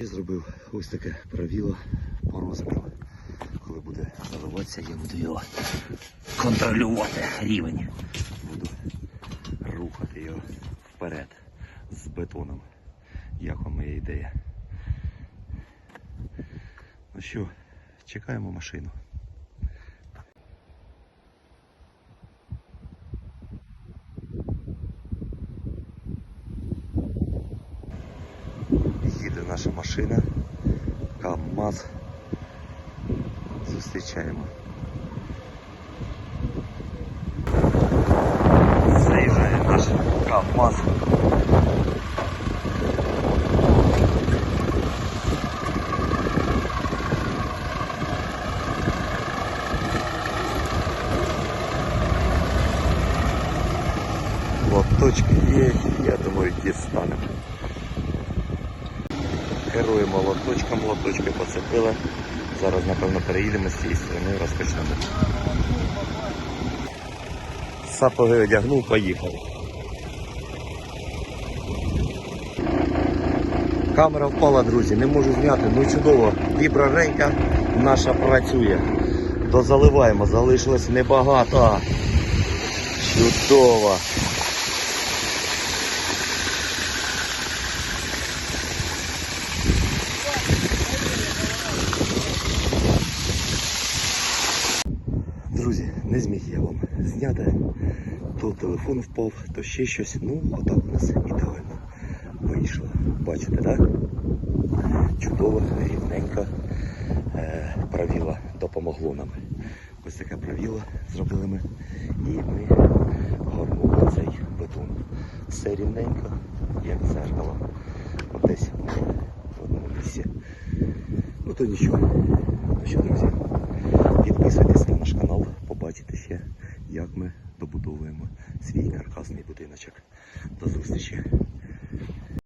Я зробив ось таке правило по розміру. Коли буде заливатися, я буду його контролювати рівень. Буду рухати його вперед з бетоном. Як вам моя ідея? Ну що, чекаємо машину. Їде наша машина. КАМАЗ. Зустрічаємо. Заїжджає наш КАМАЗ. Лоточки є, я думаю, дістанемо. Керуємо лоточком, лоточки поцепили. Зараз, напевно, переїдемо з цієї сторони і розпочнемо. Сапоги одягнув, поїхав. Камера впала, друзі, не можу зняти. Ну чудово. Віброренька наша працює. Дозаливаємо, залишилось небагато. Чудово. Друзі, не зміг я вам зняти. То телефон впав, то ще щось. Ну, отак у нас ідеально вийшло. Бачите, так? Чудово, рівненько е, правіло допомогло нам. Ось таке правіло зробили ми. І ми горнули цей бетон. Все рівненько, як зеркало. Десь в одному місці. Ну то нічого. Ну що, друзі, Підписуйтесь як ми добудовуємо свій каркасний будиночок. До зустрічі!